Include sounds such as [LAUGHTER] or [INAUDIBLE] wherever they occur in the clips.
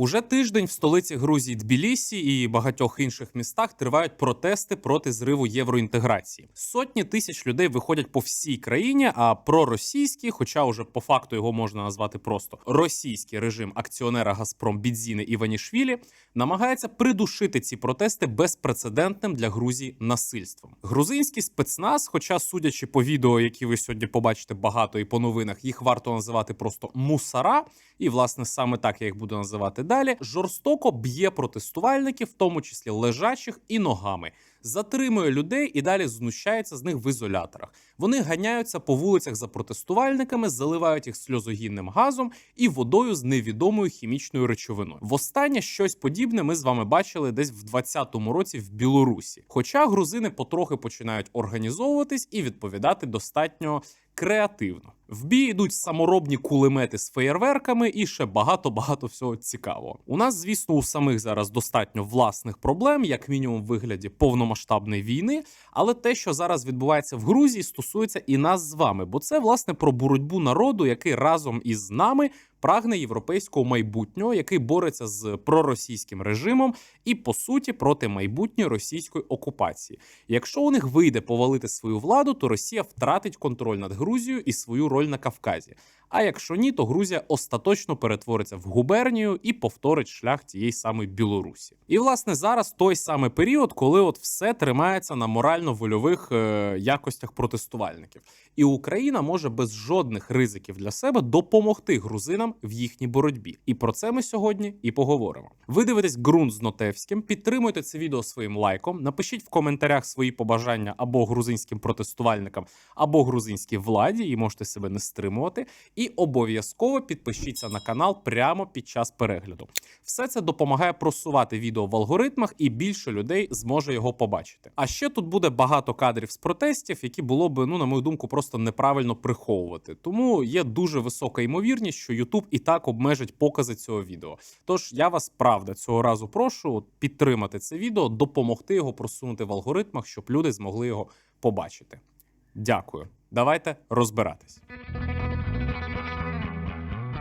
Уже тиждень в столиці Грузії Тбілісі і багатьох інших містах тривають протести проти зриву євроінтеграції. Сотні тисяч людей виходять по всій країні. А проросійський, хоча уже по факту його можна назвати просто російський режим акціонера Газпром Бідзіни Іванішвілі, намагається придушити ці протести безпрецедентним для Грузії насильством. Грузинський спецназ, хоча, судячи по відео, які ви сьогодні побачите багато і по новинах, їх варто називати просто мусара, і власне саме так я їх буду називати далі. Жорстоко б'є протестувальників, в тому числі лежачих і ногами. Затримує людей і далі знущається з них в ізоляторах. Вони ганяються по вулицях за протестувальниками, заливають їх сльозогінним газом і водою з невідомою хімічною речовиною. Востаннє щось подібне ми з вами бачили десь в 2020 році в Білорусі. Хоча грузини потрохи починають організовуватись і відповідати достатньо креативно. В бій йдуть саморобні кулемети з феєрверками і ще багато багато всього цікавого. У нас, звісно, у самих зараз достатньо власних проблем, як мінімум в вигляді повномасштабної війни. Але те, що зараз відбувається в Грузії, стосується і нас з вами, бо це власне про боротьбу народу, який разом із нами прагне європейського майбутнього, який бореться з проросійським режимом і по суті проти майбутньої російської окупації. Якщо у них вийде повалити свою владу, то Росія втратить контроль над Грузією і свою роль на Кавказі. А якщо ні, то Грузія остаточно перетвориться в губернію і повторить шлях тієї самої Білорусі. І власне зараз той самий період, коли от все тримається на морально-вольових е, якостях протестувальників, і Україна може без жодних ризиків для себе допомогти грузинам в їхній боротьбі. І про це ми сьогодні і поговоримо. Ви дивитесь ґрунт з Нотевським. Підтримуйте це відео своїм лайком. Напишіть в коментарях свої побажання або грузинським протестувальникам, або грузинській владі, і можете себе не стримувати. І обов'язково підпишіться на канал прямо під час перегляду. Все це допомагає просувати відео в алгоритмах, і більше людей зможе його побачити. А ще тут буде багато кадрів з протестів, які було би, ну на мою думку, просто неправильно приховувати. Тому є дуже висока ймовірність, що YouTube і так обмежить покази цього відео. Тож я вас правда цього разу прошу підтримати це відео, допомогти його просунути в алгоритмах, щоб люди змогли його побачити. Дякую. Давайте розбиратись.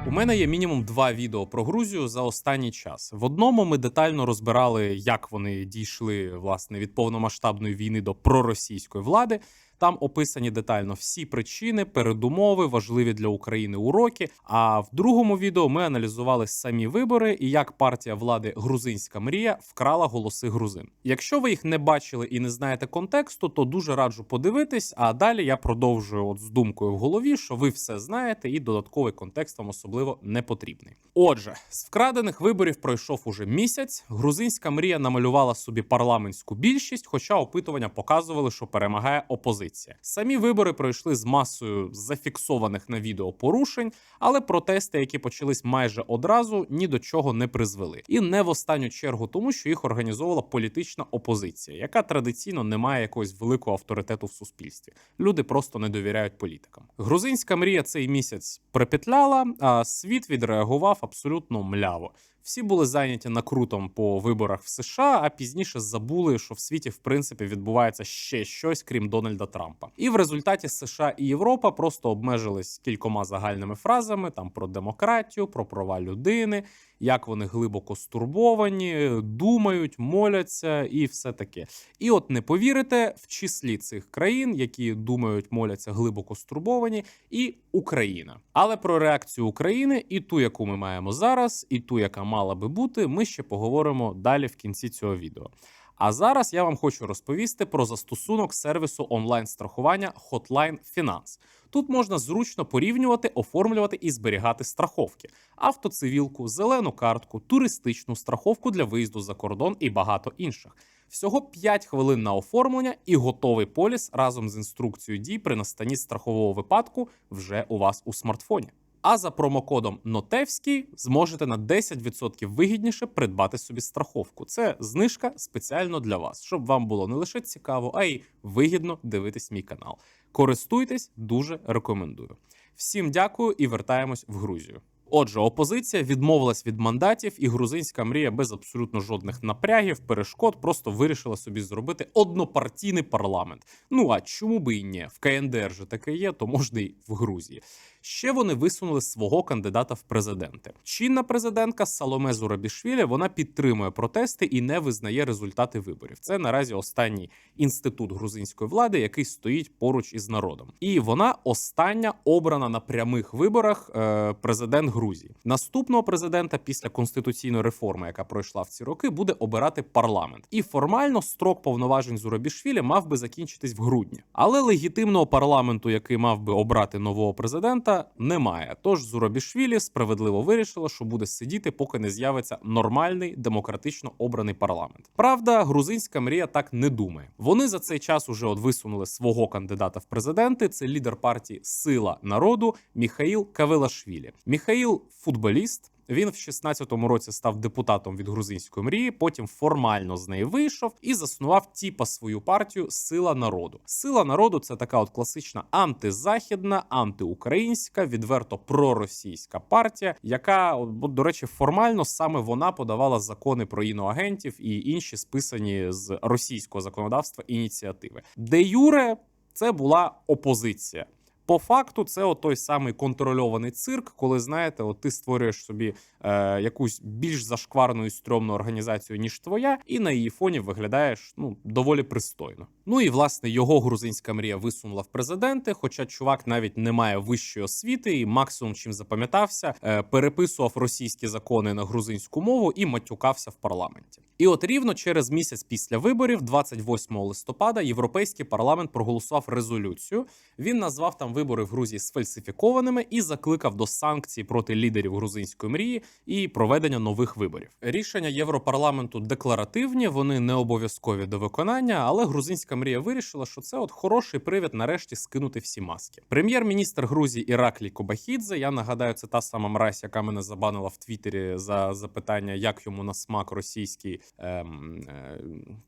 У мене є мінімум два відео про Грузію за останній час. В одному ми детально розбирали, як вони дійшли власне від повномасштабної війни до проросійської влади. Там описані детально всі причини, передумови, важливі для України уроки. А в другому відео ми аналізували самі вибори і як партія влади Грузинська мрія вкрала голоси грузин. Якщо ви їх не бачили і не знаєте контексту, то дуже раджу подивитись. А далі я продовжую от з думкою в голові, що ви все знаєте, і додатковий контекст вам особливо не потрібний. Отже, з вкрадених виборів пройшов уже місяць. Грузинська мрія намалювала собі парламентську більшість, хоча опитування показували, що перемагає опозиція. Самі вибори пройшли з масою зафіксованих на відео порушень, але протести, які почались майже одразу, ні до чого не призвели. І не в останню чергу, тому що їх організовувала політична опозиція, яка традиційно не має якогось великого авторитету в суспільстві. Люди просто не довіряють політикам. Грузинська мрія цей місяць припетляла, а світ відреагував абсолютно мляво. Всі були зайняті накрутом по виборах в США, а пізніше забули, що в світі в принципі відбувається ще щось, крім Дональда Трампа. І в результаті США і Європа просто обмежились кількома загальними фразами там про демократію, про права людини, як вони глибоко стурбовані, думають, моляться і все таке. І от не повірите, в числі цих країн, які думають, моляться глибоко стурбовані, і Україна. Але про реакцію України і ту, яку ми маємо зараз, і ту, яка мала би бути, ми ще поговоримо далі в кінці цього відео. А зараз я вам хочу розповісти про застосунок сервісу онлайн-страхування Hotline Finance. Тут можна зручно порівнювати, оформлювати і зберігати страховки: автоцивілку, зелену картку, туристичну страховку для виїзду за кордон і багато інших. Всього 5 хвилин на оформлення і готовий поліс разом з інструкцією дій при настанні страхового випадку вже у вас у смартфоні. А за промокодом Нотевський зможете на 10% вигідніше придбати собі страховку. Це знижка спеціально для вас, щоб вам було не лише цікаво, а й вигідно дивитись мій канал. Користуйтесь, дуже рекомендую. Всім дякую і вертаємось в Грузію. Отже, опозиція відмовилась від мандатів, і грузинська мрія без абсолютно жодних напрягів, перешкод просто вирішила собі зробити однопартійний парламент. Ну а чому би і ні? В КНДР же таке є, то можна й в Грузії. Ще вони висунули свого кандидата в президенти. Чинна президентка Саломе Зурабішвілі вона підтримує протести і не визнає результати виборів. Це наразі останній інститут грузинської влади, який стоїть поруч із народом. І вона остання обрана на прямих виборах е, президент Грузії. Наступного президента після конституційної реформи, яка пройшла в ці роки, буде обирати парламент. І формально строк повноважень Зурабішвілі мав би закінчитись в грудні. Але легітимного парламенту, який мав би обрати нового президента, немає. Тож Зурабішвілі справедливо вирішила, що буде сидіти, поки не з'явиться нормальний демократично обраний парламент. Правда, грузинська мрія так не думає. Вони за цей час уже от висунули свого кандидата в президенти. Це лідер партії Сила народу Міхаїл Кавелашвілі. Міхаїл футболіст. Він в 16-му році став депутатом від грузинської мрії. Потім формально з неї вийшов і заснував тіпа свою партію Сила народу. Сила народу це така от класична антизахідна, антиукраїнська, відверто проросійська партія, яка от, до речі, формально саме вона подавала закони про іноагентів і інші списані з російського законодавства ініціативи. Де юре це була опозиція. По факту, це от той самий контрольований цирк, коли знаєте, от ти створюєш собі е, якусь більш зашкварну і стрьомну організацію, ніж твоя, і на її фоні виглядаєш ну доволі пристойно. Ну і власне його грузинська мрія висунула в президенти. Хоча чувак навіть не має вищої освіти, і максимум чим запам'ятався, е, переписував російські закони на грузинську мову і матюкався в парламенті. І от рівно через місяць після виборів, 28 листопада, європейський парламент проголосував резолюцію. Він назвав там вибори в Грузії сфальсифікованими і закликав до санкцій проти лідерів грузинської мрії і проведення нових виборів. Рішення Європарламенту декларативні, вони не обов'язкові до виконання, але грузинська мрія вирішила, що це от хороший привід нарешті скинути всі маски. Прем'єр-міністр Грузії Іраклій Кобахідзе. Я нагадаю, це та сама мразь, яка мене забанила в Твіттері за запитання, як йому на смак російський. Ем, е,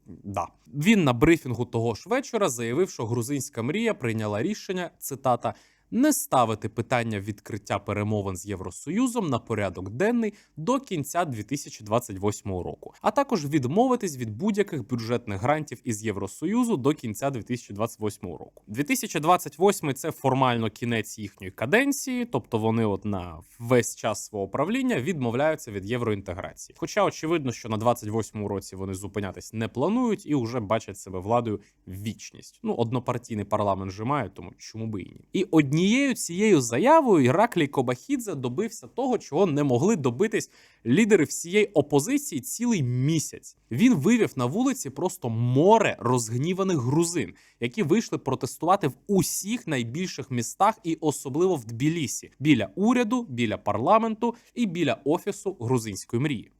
да. Він на брифінгу того ж вечора заявив, що грузинська мрія прийняла рішення цитата. data Не ставити питання відкриття перемовин з Євросоюзом на порядок денний до кінця 2028 року, а також відмовитись від будь-яких бюджетних грантів із Євросоюзу до кінця 2028 року. 2028 – це формально кінець їхньої каденції, тобто вони, от на весь час свого правління, відмовляються від євроінтеграції. Хоча очевидно, що на 28 році вони зупинятись не планують і вже бачать себе владою вічність. Ну однопартійний парламент же мають, тому чому би і ні. І однією цією заявою Іраклій Кобахідзе добився того, чого не могли добитись лідери всієї опозиції цілий місяць. Він вивів на вулиці просто море розгніваних грузин, які вийшли протестувати в усіх найбільших містах, і особливо в Тбілісі, біля уряду, біля парламенту і біля офісу грузинської мрії.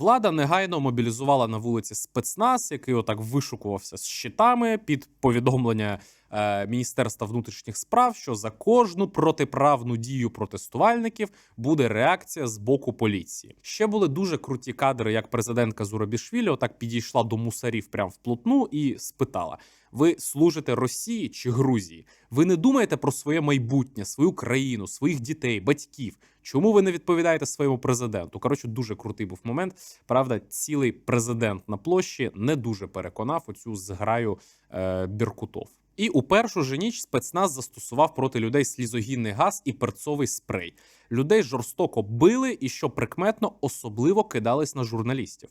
Влада негайно мобілізувала на вулиці спецназ, який отак вишукувався з щитами під повідомлення е, Міністерства внутрішніх справ, що за кожну протиправну дію протестувальників буде реакція з боку поліції. Ще були дуже круті кадри, як президентка Зурабішвілі отак підійшла до мусарів прямо вплотну і спитала: ви служите Росії чи Грузії? Ви не думаєте про своє майбутнє, свою країну, своїх дітей, батьків? Чому ви не відповідаєте своєму президенту? Коротше, дуже крутий був момент. Правда, цілий президент на площі не дуже переконав оцю зграю е, біркутов. І у першу же ніч спецназ застосував проти людей слізогінний газ і перцовий спрей. Людей жорстоко били і, що прикметно, особливо кидались на журналістів.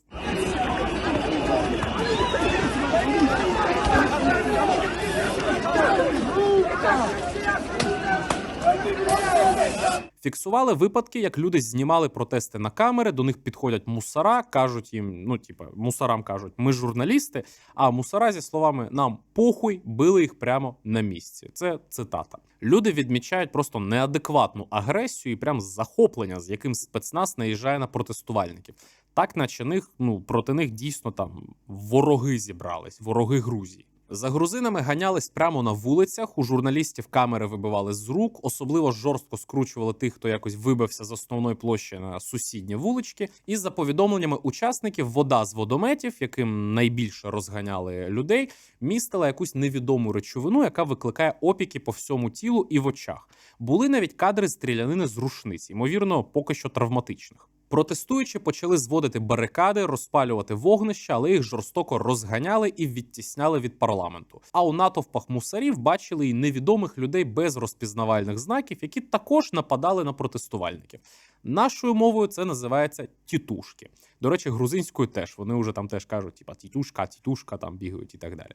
Фіксували випадки, як люди знімали протести на камери. До них підходять мусора, кажуть їм: ну, типа, мусорам кажуть, ми журналісти. А мусора зі словами нам похуй били їх прямо на місці. Це цитата. Люди відмічають просто неадекватну агресію і прям захоплення, з яким спецназ наїжджає на протестувальників. Так, наче них ну проти них дійсно там вороги зібрались, вороги Грузії. За грузинами ганялись прямо на вулицях. У журналістів камери вибивали з рук, особливо жорстко скручували тих, хто якось вибився з основної площі на сусідні вулички. І за повідомленнями учасників, вода з водометів, яким найбільше розганяли людей, містила якусь невідому речовину, яка викликає опіки по всьому тілу і в очах. Були навіть кадри стрілянини з рушниць, ймовірно, поки що травматичних. Протестуючі почали зводити барикади, розпалювати вогнища, але їх жорстоко розганяли і відтісняли від парламенту. А у натовпах мусарів бачили і невідомих людей без розпізнавальних знаків, які також нападали на протестувальників. Нашою мовою це називається тітушки. До речі, грузинською теж вони вже там теж кажуть, типа тітушка, тітушка там бігають і так далі.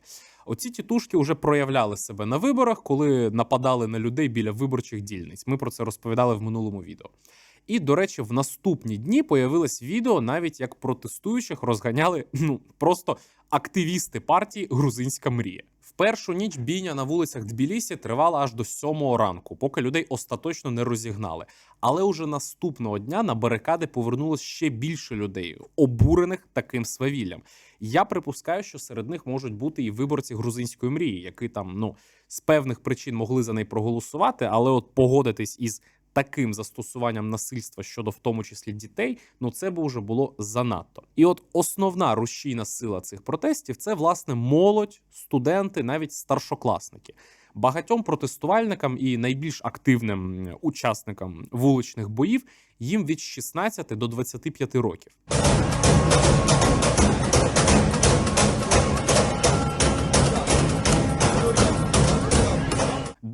Оці тітушки вже проявляли себе на виборах, коли нападали на людей біля виборчих дільниць. Ми про це розповідали в минулому відео. І, до речі, в наступні дні появилось відео, навіть як протестуючих розганяли ну просто активісти партії Грузинська мрія. В першу ніч бійня на вулицях Тбілісі тривала аж до сьомого ранку, поки людей остаточно не розігнали. Але уже наступного дня на барикади повернулось ще більше людей, обурених таким свавіллям. Я припускаю, що серед них можуть бути і виборці грузинської мрії, які там ну з певних причин могли за неї проголосувати, але от погодитись із таким застосуванням насильства щодо в тому числі дітей, ну це б уже було занадто. І от основна рушійна сила цих протестів це власне молодь, студенти, навіть старшокласники. Багатьом протестувальникам і найбільш активним учасникам вуличних боїв їм від 16 до 25 років.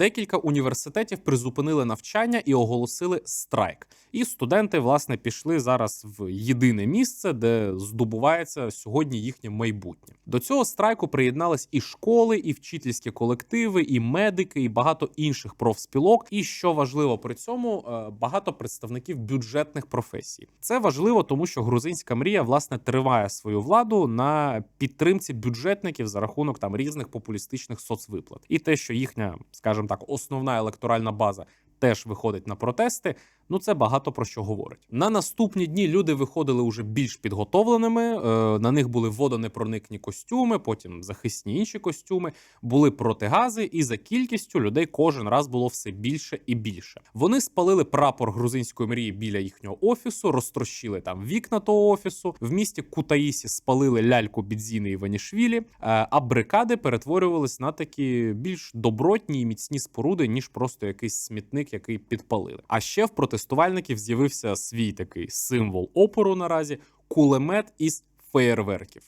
Декілька університетів призупинили навчання і оголосили страйк. І студенти, власне, пішли зараз в єдине місце, де здобувається сьогодні їхнє майбутнє. До цього страйку приєднались і школи, і вчительські колективи, і медики, і багато інших профспілок. І що важливо при цьому, е, багато представників бюджетних професій. Це важливо, тому що грузинська мрія власне триває свою владу на підтримці бюджетників за рахунок там різних популістичних соцвиплат. І те, що їхня, скажімо так, основна електоральна база теж виходить на протести. Ну це багато про що говорить. На наступні дні люди виходили уже більш підготовленими. е, На них були водонепроникні костюми, потім захисні інші костюми, були протигази, і за кількістю людей кожен раз було все більше і більше. Вони спалили прапор грузинської мрії біля їхнього офісу, розтрощили там вікна того офісу. В місті Кутаїсі спалили ляльку Бідзіни Іванішвілі, е, а брикади перетворювались на такі більш добротні і міцні споруди, ніж просто якийсь смітник, який підпалили. А ще в протестувальників з'явився свій такий символ опору наразі кулемет із феєрверків.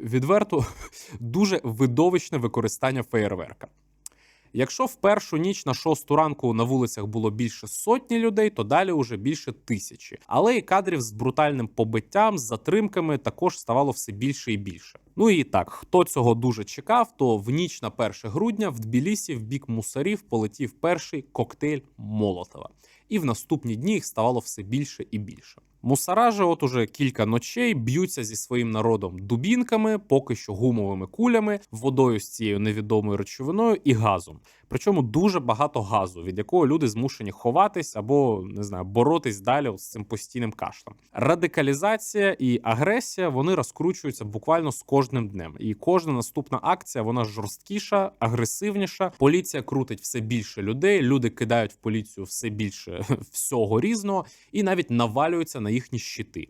Відверто [LAUGHS] дуже видовищне використання феєрверка. Якщо в першу ніч на шосту ранку на вулицях було більше сотні людей, то далі уже більше тисячі. Але і кадрів з брутальним побиттям, з затримками також ставало все більше і більше. Ну і так, хто цього дуже чекав, то в ніч на 1 грудня в Тбілісі в бік мусарів полетів перший коктейль Молотова. І в наступні дні їх ставало все більше і більше. Мусара же от уже кілька ночей б'ються зі своїм народом дубінками, поки що гумовими кулями, водою з цією невідомою речовиною і газом. Причому дуже багато газу, від якого люди змушені ховатись або не знаю, боротись далі з цим постійним кашлем. Радикалізація і агресія вони розкручуються буквально з кожним днем. І кожна наступна акція вона жорсткіша, агресивніша. Поліція крутить все більше людей. Люди кидають в поліцію все більше [LAUGHS] всього різного і навіть навалюються на їхні щити.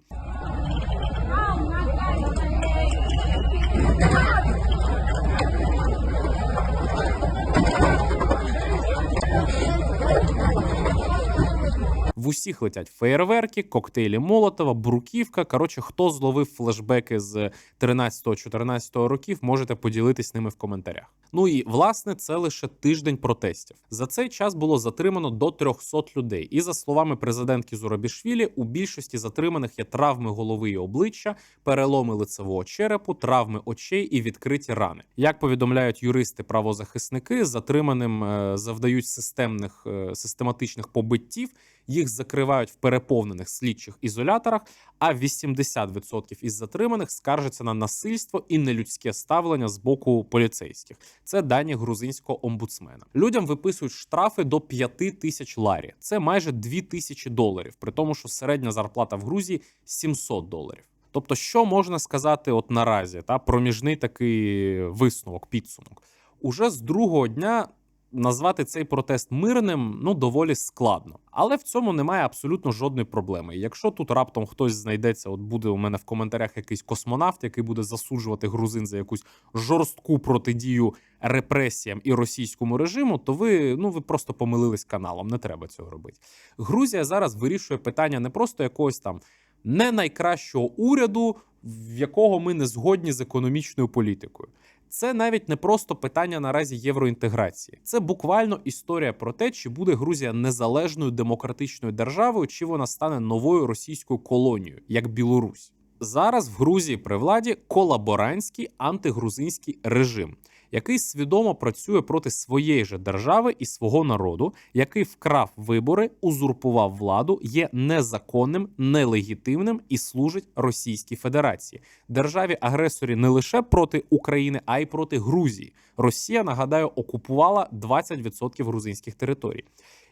В усіх летять феєрверки, коктейлі Молотова, бруківка. Коротше, хто зловив флешбеки з 13-14 років, можете поділитись ними в коментарях. Ну і власне це лише тиждень протестів. За цей час було затримано до 300 людей. І за словами президентки Зурабішвілі, у більшості затриманих є травми голови і обличчя, переломи лицевого черепу, травми очей і відкриті рани. Як повідомляють юристи-правозахисники, затриманим е, завдають системних е, систематичних побиттів. Їх закривають в переповнених слідчих ізоляторах, а 80% із затриманих скаржаться на насильство і нелюдське ставлення з боку поліцейських. Це дані грузинського омбудсмена. Людям виписують штрафи до 5 тисяч ларі. Це майже 2 тисячі доларів, при тому, що середня зарплата в Грузії 700 доларів. Тобто, що можна сказати, от наразі, та проміжний такий висновок, підсумок. Уже з другого дня назвати цей протест мирним ну доволі складно, але в цьому немає абсолютно жодної проблеми. Якщо тут раптом хтось знайдеться, от буде у мене в коментарях якийсь космонавт, який буде засуджувати грузин за якусь жорстку протидію репресіям і російському режиму, то ви ну ви просто помилились каналом. Не треба цього робити. Грузія зараз вирішує питання не просто якогось там не найкращого уряду, в якого ми не згодні з економічною політикою. Це навіть не просто питання наразі євроінтеграції. Це буквально історія про те, чи буде Грузія незалежною демократичною державою, чи вона стане новою російською колонією, як Білорусь. Зараз в Грузії при владі колаборантський антигрузинський режим, який свідомо працює проти своєї же держави і свого народу, який вкрав вибори, узурпував владу, є незаконним, нелегітимним і служить Російській Федерації, державі агресорі не лише проти України, а й проти Грузії. Росія нагадаю окупувала 20% грузинських територій.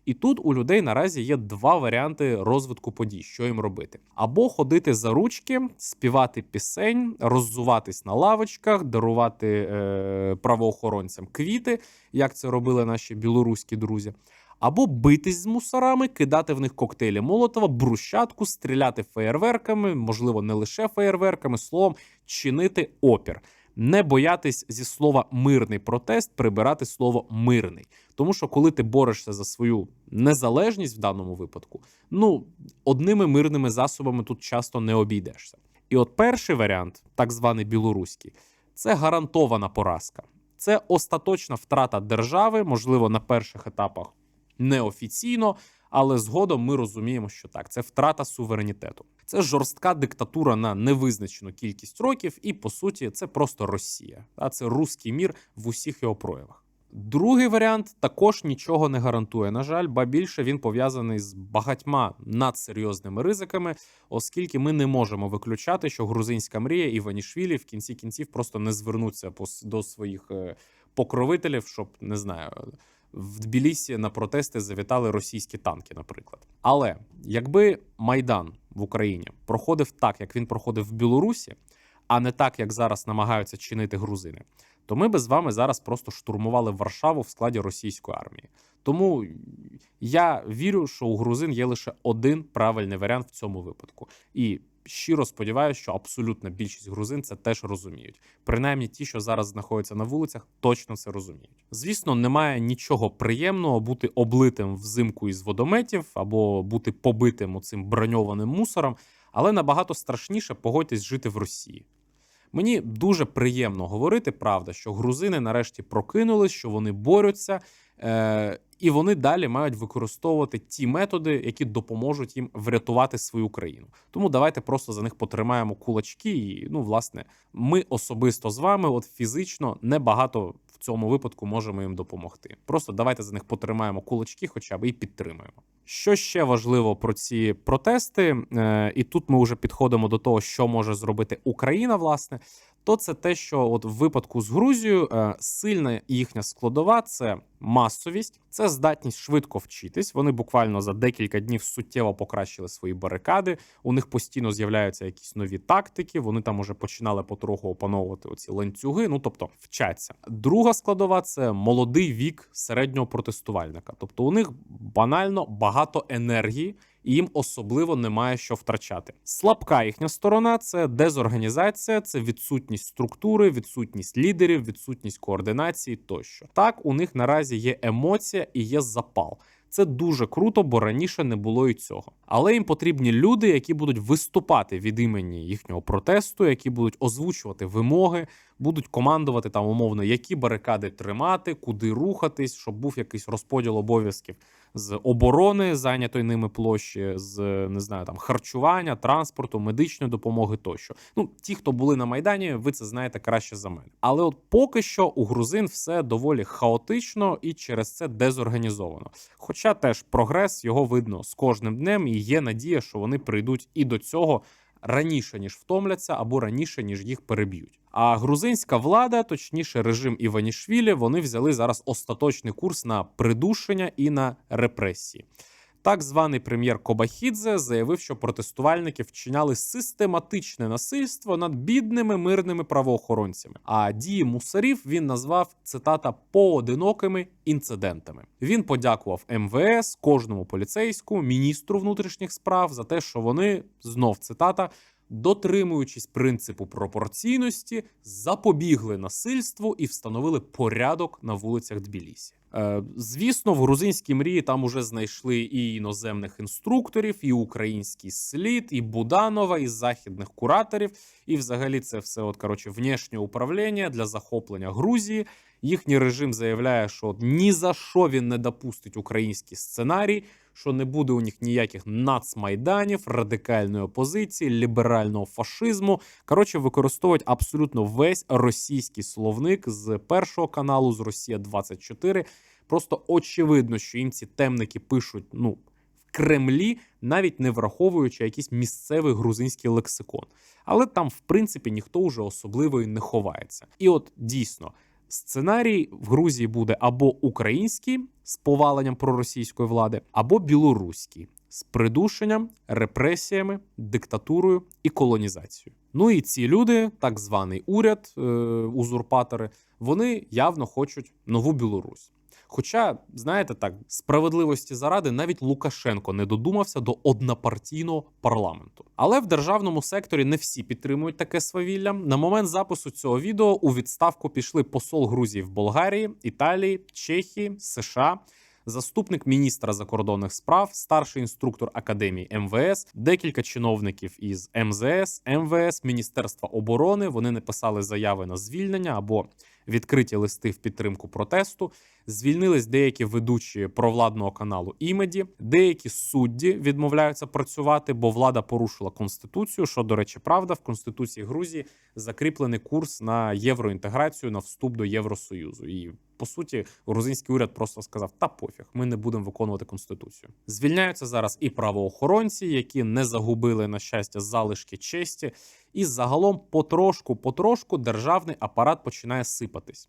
І тут у людей наразі є два варіанти розвитку подій, що їм робити: або ходити за ручки, співати пісень, роззуватись на лавочках, дарувати е, правоохоронцям квіти, як це робили наші білоруські друзі. Або битись з мусорами, кидати в них коктейлі Молотова, брущатку, стріляти феєрверками, можливо, не лише феєрверками, словом, чинити опір не боятись зі слова мирний протест прибирати слово мирний. Тому що коли ти борешся за свою незалежність в даному випадку, ну одними мирними засобами тут часто не обійдешся. І от перший варіант, так званий білоруський, це гарантована поразка. Це остаточна втрата держави, можливо, на перших етапах неофіційно, але згодом ми розуміємо, що так, це втрата суверенітету. Це жорстка диктатура на невизначену кількість років, і по суті, це просто Росія. А це руський мір в усіх його проявах. Другий варіант також нічого не гарантує. На жаль, ба більше він пов'язаний з багатьма надсерйозними ризиками, оскільки ми не можемо виключати, що грузинська мрія Іванішвілі в кінці кінців просто не звернуться до своїх е, покровителів, щоб не знаю в Тбілісі на протести завітали російські танки, наприклад. Але якби майдан в Україні проходив так, як він проходив в Білорусі, а не так, як зараз намагаються чинити грузини, то ми би з вами зараз просто штурмували Варшаву в складі російської армії. Тому я вірю, що у грузин є лише один правильний варіант в цьому випадку. І щиро сподіваюся, що абсолютна більшість грузин це теж розуміють. Принаймні, ті, що зараз знаходяться на вулицях, точно це розуміють. Звісно, немає нічого приємного бути облитим взимку із водометів або бути побитим цим броньованим мусором, але набагато страшніше погодьтесь жити в Росії. Мені дуже приємно говорити, правда, що грузини нарешті прокинулись, що вони борються. Е, і вони далі мають використовувати ті методи, які допоможуть їм врятувати свою країну. Тому давайте просто за них потримаємо кулачки. І ну, власне, ми особисто з вами, от фізично, небагато в цьому випадку можемо їм допомогти. Просто давайте за них потримаємо кулачки, хоча б і підтримуємо. Що ще важливо про ці протести, е, і тут ми вже підходимо до того, що може зробити Україна, власне то це те, що от в випадку з Грузією е, сильна їхня складова це масовість, це здатність швидко вчитись. Вони буквально за декілька днів суттєво покращили свої барикади. У них постійно з'являються якісь нові тактики. Вони там уже починали потроху опановувати оці ланцюги. Ну тобто вчаться. Друга складова це молодий вік середнього протестувальника. Тобто у них банально багато енергії і їм особливо немає що втрачати. Слабка їхня сторона це дезорганізація, це відсутність структури, відсутність лідерів, відсутність координації тощо. Так, у них наразі є емоція і є запал. Це дуже круто, бо раніше не було і цього. Але їм потрібні люди, які будуть виступати від імені їхнього протесту, які будуть озвучувати вимоги, будуть командувати там умовно, які барикади тримати, куди рухатись, щоб був якийсь розподіл обов'язків з оборони зайнятої ними площі, з не знаю, там харчування, транспорту, медичної допомоги тощо. Ну, ті, хто були на майдані, ви це знаєте краще за мене. Але от поки що у грузин все доволі хаотично і через це дезорганізовано. Хоча теж прогрес його видно з кожним днем, і є надія, що вони прийдуть і до цього раніше ніж втомляться, або раніше ніж їх переб'ють. А грузинська влада, точніше, режим Іванішвілі, вони взяли зараз остаточний курс на придушення і на репресії. Так званий прем'єр Кобахідзе заявив, що протестувальники вчиняли систематичне насильство над бідними мирними правоохоронцями. А дії мусарів він назвав цитата поодинокими інцидентами. Він подякував МВС, кожному поліцейському, міністру внутрішніх справ за те, що вони знов цитата. Дотримуючись принципу пропорційності, запобігли насильству і встановили порядок на вулицях Тбілісі. Е, звісно, в грузинській мрії там уже знайшли і іноземних інструкторів, і український слід, і Буданова, і західних кураторів. І, взагалі, це все от коротше внешнє управління для захоплення Грузії. Їхній режим заявляє, що ні за що він не допустить український сценарій, що не буде у них ніяких нацмайданів, радикальної опозиції, ліберального фашизму. Коротше, використовують абсолютно весь російський словник з першого каналу з Росія 24 Просто очевидно, що їм ці темники пишуть ну в Кремлі, навіть не враховуючи якийсь місцевий грузинський лексикон. Але там, в принципі, ніхто вже особливо і не ховається. І от дійсно. Сценарій в Грузії буде або український з поваленням проросійської влади, або білоруський з придушенням, репресіями, диктатурою і колонізацією. Ну і ці люди, так званий уряд, е, узурпатори, вони явно хочуть нову Білорусь. Хоча, знаєте, так справедливості заради навіть Лукашенко не додумався до однопартійного парламенту. Але в державному секторі не всі підтримують таке свавілля. На момент запису цього відео у відставку пішли посол Грузії в Болгарії, Італії, Чехії, США. Заступник міністра закордонних справ, старший інструктор академії МВС, декілька чиновників із МЗС, МВС, Міністерства оборони. Вони написали заяви на звільнення або відкриті листи в підтримку протесту. Звільнились деякі ведучі провладного каналу імеді, деякі судді відмовляються працювати, бо влада порушила конституцію. Що, до речі, правда, в конституції Грузії закріплений курс на євроінтеграцію на вступ до Євросоюзу. І по суті, грузинський уряд просто сказав: та пофіг, ми не будемо виконувати конституцію. Звільняються зараз і правоохоронці, які не загубили на щастя залишки честі, і загалом потрошку, потрошку державний апарат починає сипатись.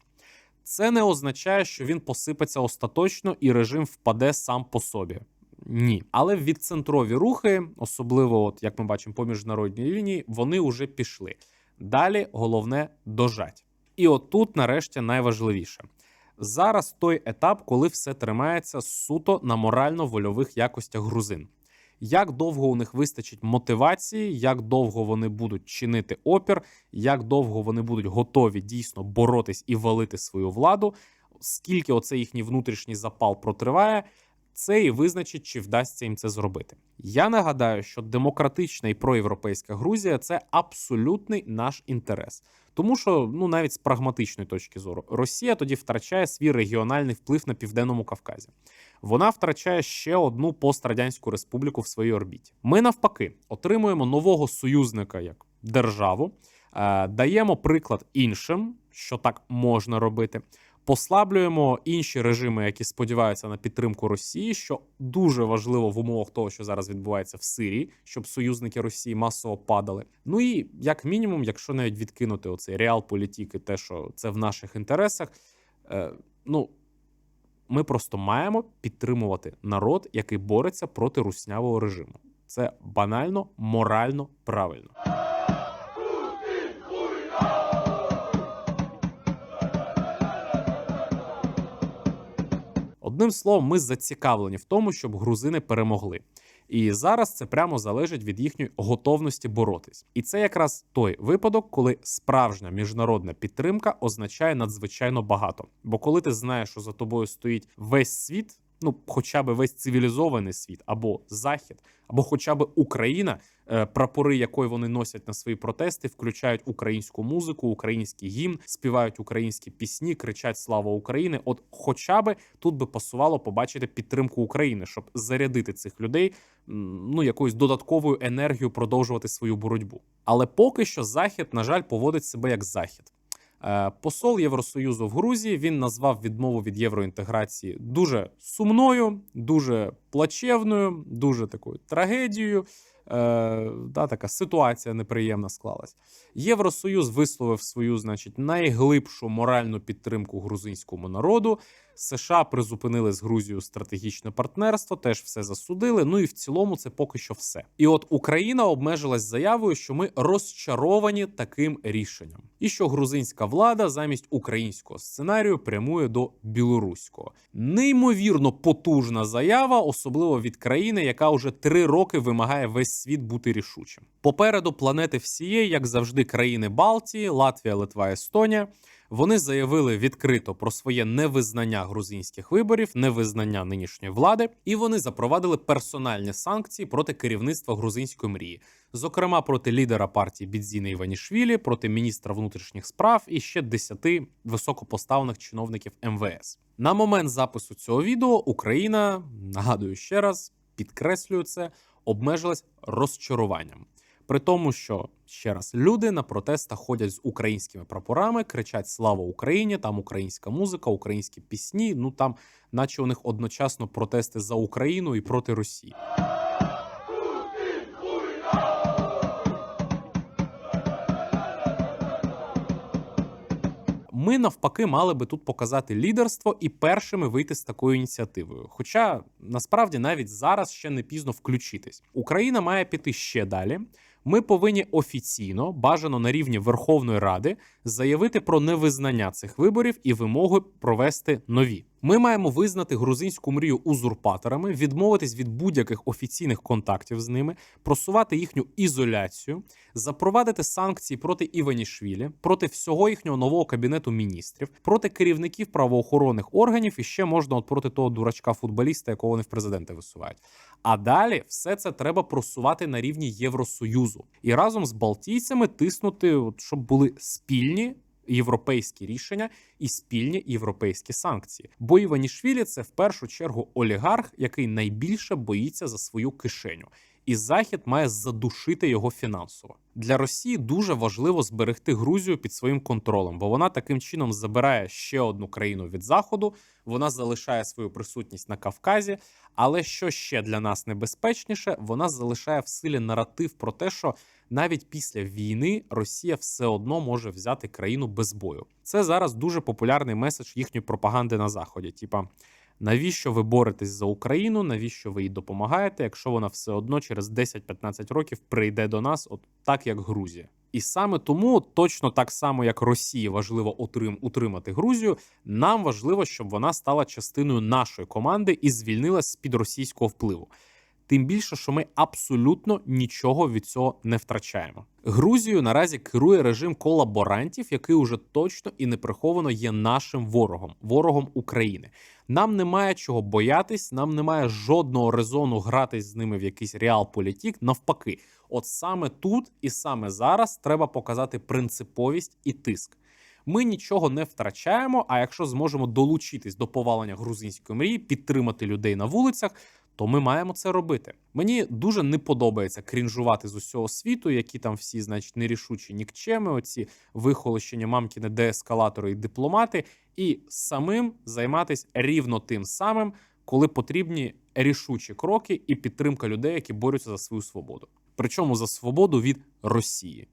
Це не означає, що він посипеться остаточно і режим впаде сам по собі. Ні, але відцентрові рухи, особливо, от як ми бачимо по міжнародній лінії, вони вже пішли. Далі головне дожать. І отут, нарешті, найважливіше. Зараз той етап, коли все тримається суто на морально-вольових якостях грузин. Як довго у них вистачить мотивації, як довго вони будуть чинити опір, як довго вони будуть готові дійсно боротись і валити свою владу, скільки оцей їхній внутрішній запал протриває, це і визначить, чи вдасться їм це зробити. Я нагадаю, що демократична і проєвропейська Грузія це абсолютний наш інтерес. Тому що, ну навіть з прагматичної точки зору, Росія тоді втрачає свій регіональний вплив на південному Кавказі. Вона втрачає ще одну пострадянську республіку в своїй орбіті. Ми навпаки отримуємо нового союзника як державу, е, даємо приклад іншим, що так можна робити послаблюємо інші режими, які сподіваються на підтримку Росії, що дуже важливо в умовах того, що зараз відбувається в Сирії, щоб союзники Росії масово падали. Ну і як мінімум, якщо навіть відкинути оцей реал політики, те, що це в наших інтересах, е, ну. Ми просто маємо підтримувати народ, який бореться проти руснявого режиму. Це банально, морально правильно. Одним словом, ми зацікавлені в тому, щоб грузини перемогли. І зараз це прямо залежить від їхньої готовності боротись. І це якраз той випадок, коли справжня міжнародна підтримка означає надзвичайно багато. Бо коли ти знаєш, що за тобою стоїть весь світ, ну, хоча б весь цивілізований світ, або Захід, або хоча б Україна, е, прапори якої вони носять на свої протести, включають українську музику, український гімн, співають українські пісні, кричать Слава Україні. От, хоча б тут би пасувало побачити підтримку України, щоб зарядити цих людей ну якоюсь додатковою енергією продовжувати свою боротьбу. Але поки що Захід, на жаль, поводить себе як Захід. Е, Посол Євросоюзу в Грузії він назвав відмову від євроінтеграції дуже сумною, дуже плачевною, дуже такою трагедією. Е, да, така ситуація неприємна склалась. Євросоюз висловив свою, значить, найглибшу моральну підтримку грузинському народу. США призупинили з Грузією стратегічне партнерство, теж все засудили. Ну і в цілому це поки що все. І от Україна обмежилась заявою, що ми розчаровані таким рішенням, і що грузинська влада замість українського сценарію прямує до білоруського. Неймовірно потужна заява, особливо від країни, яка вже три роки вимагає весь світ бути рішучим. Попереду планети всієї, як завжди, країни Балтії, Латвія, Литва, Естонія. Вони заявили відкрито про своє невизнання грузинських виборів, невизнання нинішньої влади, і вони запровадили персональні санкції проти керівництва грузинської мрії, зокрема проти лідера партії Бідзіна Іванішвілі, проти міністра внутрішніх справ і ще десяти високопоставлених чиновників МВС. На момент запису цього відео Україна нагадую ще раз, підкреслюю це, обмежилась розчаруванням. При тому, що ще раз люди на протестах ходять з українськими прапорами, кричать Слава Україні! Там українська музика, українські пісні. Ну там, наче у них одночасно протести за Україну і проти Росії. Ми навпаки мали би тут показати лідерство і першими вийти з такою ініціативою. Хоча насправді навіть зараз ще не пізно включитись. Україна має піти ще далі. Ми повинні офіційно, бажано на рівні Верховної Ради, заявити про невизнання цих виборів і вимоги провести нові. Ми маємо визнати грузинську мрію узурпаторами, відмовитись від будь-яких офіційних контактів з ними, просувати їхню ізоляцію, запровадити санкції проти Іванішвілі, проти всього їхнього нового кабінету міністрів, проти керівників правоохоронних органів і ще можна от проти того дурачка футболіста, якого вони в президенти висувають. А далі все це треба просувати на рівні Євросоюзу і разом з балтійцями тиснути, от, щоб були спільні. Європейські рішення і спільні європейські санкції. Бо Іванішвілі це в першу чергу олігарх, який найбільше боїться за свою кишеню, і Захід має задушити його фінансово. Для Росії дуже важливо зберегти Грузію під своїм контролем, бо вона таким чином забирає ще одну країну від заходу. Вона залишає свою присутність на Кавказі. Але що ще для нас небезпечніше, вона залишає в силі наратив про те, що навіть після війни Росія все одно може взяти країну без бою. Це зараз дуже популярний меседж їхньої пропаганди на заході. Типа, навіщо ви боретесь за Україну? Навіщо ви їй допомагаєте, якщо вона все одно через 10-15 років прийде до нас, от так як Грузія? І саме тому, точно так само, як Росії важливо утрим, утримати Грузію, нам важливо, щоб вона стала частиною нашої команди і звільнилась з під російського впливу. Тим більше, що ми абсолютно нічого від цього не втрачаємо. Грузією наразі керує режим колаборантів, який уже точно і неприховано є нашим ворогом, ворогом України. Нам немає чого боятись, нам немає жодного резону гратись з ними в якийсь реал-політік. Навпаки, от саме тут і саме зараз треба показати принциповість і тиск. Ми нічого не втрачаємо. А якщо зможемо долучитись до повалення грузинської мрії, підтримати людей на вулицях, то ми маємо це робити. Мені дуже не подобається крінжувати з усього світу, які там всі, значить, нерішучі нікчеми, оці вихолощення мамкіни деескалатори і дипломати, і самим займатися рівно тим самим, коли потрібні рішучі кроки і підтримка людей, які борються за свою свободу. Причому за свободу від Росії.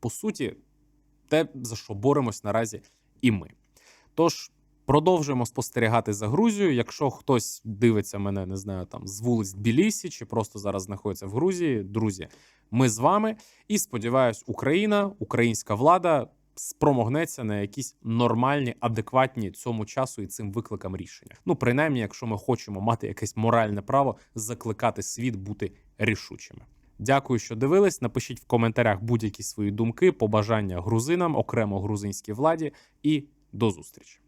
По суті, те, за що боремось наразі, і ми. Тож. Продовжуємо спостерігати за Грузією. Якщо хтось дивиться мене, не знаю, там з вулиць Тбілісі чи просто зараз знаходиться в Грузії, друзі, ми з вами. І сподіваюсь, Україна, українська влада спромогнеться на якісь нормальні, адекватні цьому часу і цим викликам рішення. Ну, принаймні, якщо ми хочемо мати якесь моральне право закликати світ бути рішучими. Дякую, що дивились. Напишіть в коментарях будь-які свої думки, побажання грузинам, окремо грузинській владі, і до зустрічі.